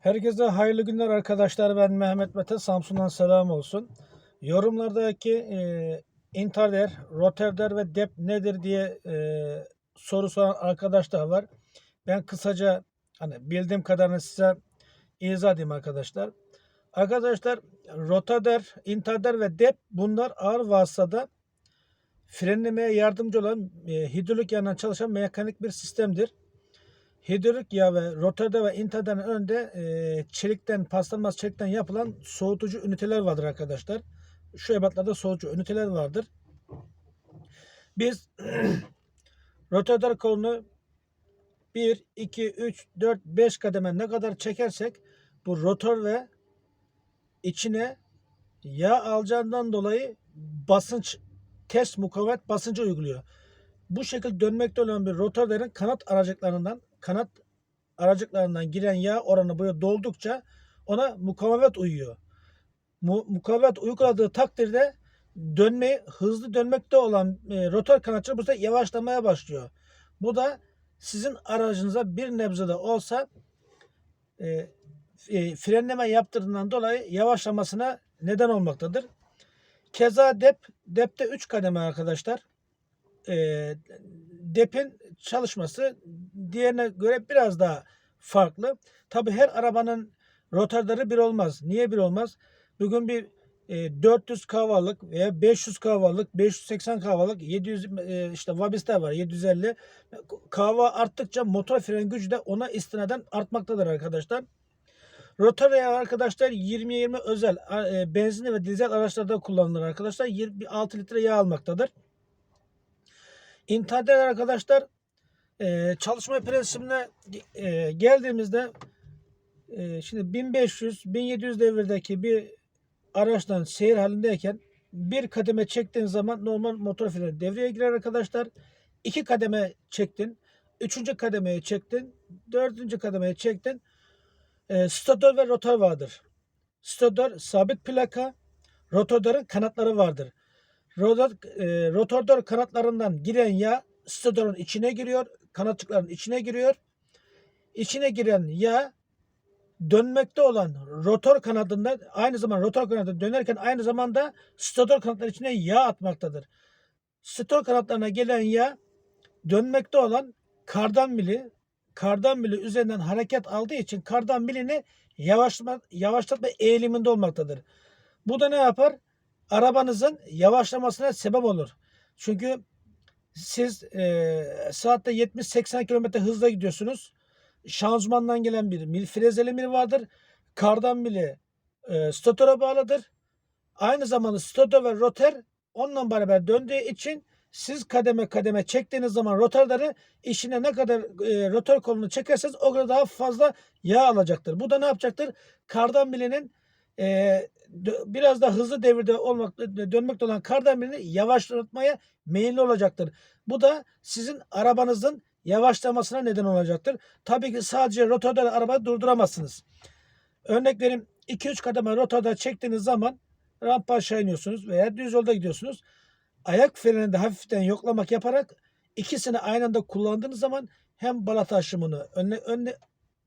Herkese hayırlı günler arkadaşlar. Ben Mehmet Mete. Samsun'dan selam olsun. Yorumlardaki e, interder, roterder ve dep nedir diye e, soru soran arkadaşlar var. Ben kısaca hani bildiğim kadarını size izah edeyim arkadaşlar. Arkadaşlar rotader, interder ve dep bunlar ağır vasıtada frenlemeye yardımcı olan e, hidrolik yanından çalışan mekanik bir sistemdir. Hidrolik yağ ve rotorda ve interden önde e, çelikten, paslanmaz çelikten yapılan soğutucu üniteler vardır arkadaşlar. Şu ebatlarda soğutucu üniteler vardır. Biz rotor kolunu 1, 2, 3, 4, 5 kademe ne kadar çekersek bu rotor ve içine yağ alacağından dolayı basınç test mukavemet basıncı uyguluyor. Bu şekilde dönmekte olan bir rotorların kanat aracıklarından kanat aracıklarından giren yağ oranı böyle doldukça ona mukavemet uyuyor. Mu, mukavemet uyguladığı takdirde dönmeyi hızlı dönmekte olan e, rotor kanatçı bu sefer yavaşlamaya başlıyor. Bu da sizin aracınıza bir nebze de olsa e, e, frenleme yaptırdığından dolayı yavaşlamasına neden olmaktadır. Keza dep, depte 3 kademe arkadaşlar. E, depin çalışması diğerine göre biraz daha farklı. Tabi her arabanın rotarları bir olmaz. Niye bir olmaz? Bugün bir e, 400 kavalık veya 500 kavalık, 580 kavalık, 700 e, işte Vabis'te var 750. Kava arttıkça motor fren gücü de ona istinaden artmaktadır arkadaşlar. Rotor yağı arkadaşlar 20-20 özel e, benzinli ve dizel araçlarda kullanılır arkadaşlar. 26 litre yağ almaktadır. İnternet arkadaşlar e, çalışma prensibine e, geldiğimizde e, şimdi 1500-1700 devirdeki bir araçtan seyir halindeyken bir kademe çektiğin zaman normal motor freni devreye girer arkadaşlar. İki kademe çektin. Üçüncü kademeye çektin. Dördüncü kademeye çektin. E, stator ve rotor vardır. Stator sabit plaka. Rotorların kanatları vardır. Rotor, e, rotor kanatlarından giren yağ statorun içine giriyor. Kanatçıkların içine giriyor. İçine giren yağ dönmekte olan rotor kanadında aynı zaman rotor kanadı dönerken aynı zamanda stator kanatları içine yağ atmaktadır. Stator kanatlarına gelen yağ dönmekte olan kardan mili kardan mili üzerinden hareket aldığı için kardan milini yavaşlatma, yavaşlatma eğiliminde olmaktadır. Bu da ne yapar? Arabanızın yavaşlamasına sebep olur. Çünkü siz e, saatte 70-80 km hızla gidiyorsunuz. Şanzımandan gelen bir mil frezeli mil vardır. Kardan mili e, statora bağlıdır. Aynı zamanda stator ve rotor onunla beraber döndüğü için siz kademe kademe çektiğiniz zaman rotorları işine ne kadar e, rotor kolunu çekerseniz o kadar daha fazla yağ alacaktır. Bu da ne yapacaktır? Kardan milinin e, biraz da hızlı devirde olmak dönmekte olan kardan milini yavaşlatmaya meyilli olacaktır. Bu da sizin arabanızın yavaşlamasına neden olacaktır. Tabii ki sadece rotorda arabayı durduramazsınız. Örnek vereyim 2-3 kademe rotorda çektiğiniz zaman rampa aşağı iniyorsunuz veya düz yolda gidiyorsunuz. Ayak freninde hafiften yoklamak yaparak ikisini aynı anda kullandığınız zaman hem balata aşımını önle, önle,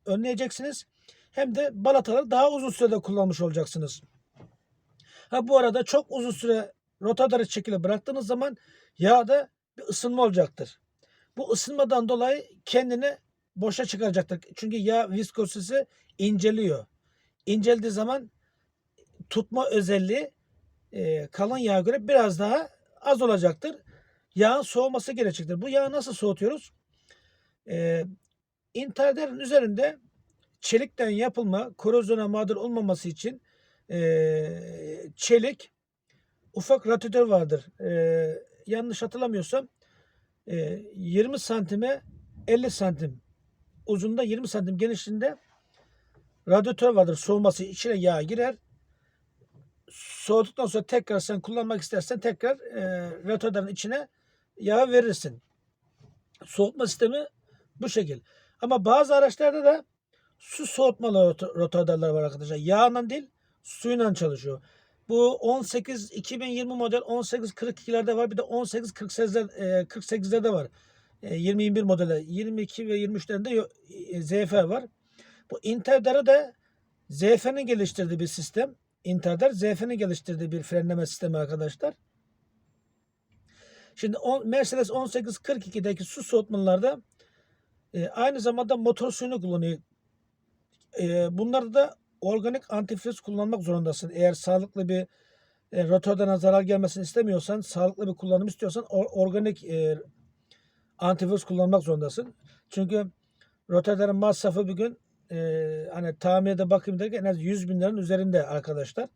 önleyeceksiniz hem de balataları daha uzun sürede kullanmış olacaksınız. Ha bu arada çok uzun süre rotadarı çekili bıraktığınız zaman yağda bir ısınma olacaktır. Bu ısınmadan dolayı kendini boşa çıkaracaktır. Çünkü yağ viskozisi inceliyor. İnceldiği zaman tutma özelliği e, kalın yağa göre biraz daha az olacaktır. Yağın soğuması gerekecektir. Bu yağı nasıl soğutuyoruz? E, interlerin üzerinde çelikten yapılma, korozyona mağdur olmaması için çelik ufak radyatör vardır. E, yanlış hatırlamıyorsam e, 20 santime 50 santim uzunluğunda 20 santim genişliğinde radyatör vardır. Soğuması içine yağ girer. Soğuduktan sonra tekrar sen kullanmak istersen tekrar e, radyatörün içine yağ verirsin. Soğutma sistemi bu şekil. Ama bazı araçlarda da su soğutmalı rotorlarlar var arkadaşlar. Yağla değil suyla çalışıyor. Bu 18 2020 model 1842'lerde var. Bir de 1848'lerde 48'lerde var. E, 2021 modelde 22 ve 23'lerinde e, ZF var. Bu Interdar'ı da ZF'nin geliştirdiği bir sistem. Interdar ZF'nin geliştirdiği bir frenleme sistemi arkadaşlar. Şimdi Mercedes 1842'deki su soğutmalarda e, aynı zamanda motor suyunu kullanıyor. E, bunlarda da organik antifriz kullanmak zorundasın. Eğer sağlıklı bir e, rotordan zarar gelmesini istemiyorsan, sağlıklı bir kullanım istiyorsan or- organik e, antifriz kullanmak zorundasın. Çünkü rotorların masrafı bir gün e, hani tamirde bakım derken en az 100 bin liranın üzerinde arkadaşlar.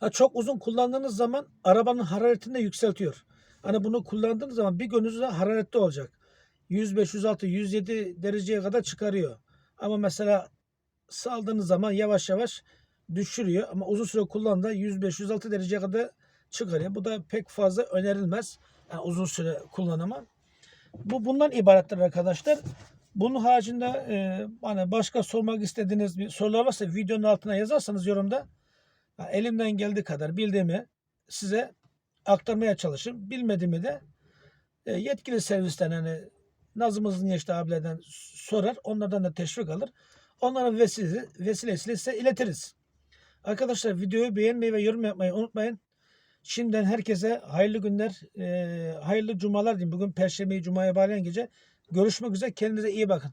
Ha, çok uzun kullandığınız zaman arabanın hararetini de yükseltiyor. Hani bunu kullandığınız zaman bir gününüzde hararetli olacak. 105, 106, 107 dereceye kadar çıkarıyor. Ama mesela saldığınız zaman yavaş yavaş düşürüyor. Ama uzun süre kullandığında 105, 106 dereceye kadar çıkarıyor. Bu da pek fazla önerilmez. Yani uzun süre kullanıma. Bu bundan ibarettir arkadaşlar. Bunun haricinde e, hani başka sormak istediğiniz bir sorular varsa videonun altına yazarsanız yorumda ha, elimden geldiği kadar bildiğimi size aktarmaya çalışırım. Bilmediğimi de e, yetkili servisten hani Nazımızın yaşlı abilerden sorar. Onlardan da teşvik alır. Onların vesile, vesilesiyle size iletiriz. Arkadaşlar videoyu beğenmeyi ve yorum yapmayı unutmayın. Şimdiden herkese hayırlı günler, e, hayırlı cumalar diyeyim. Bugün Perşembeyi Cuma'ya bağlayan gece. Görüşmek üzere. Kendinize iyi bakın.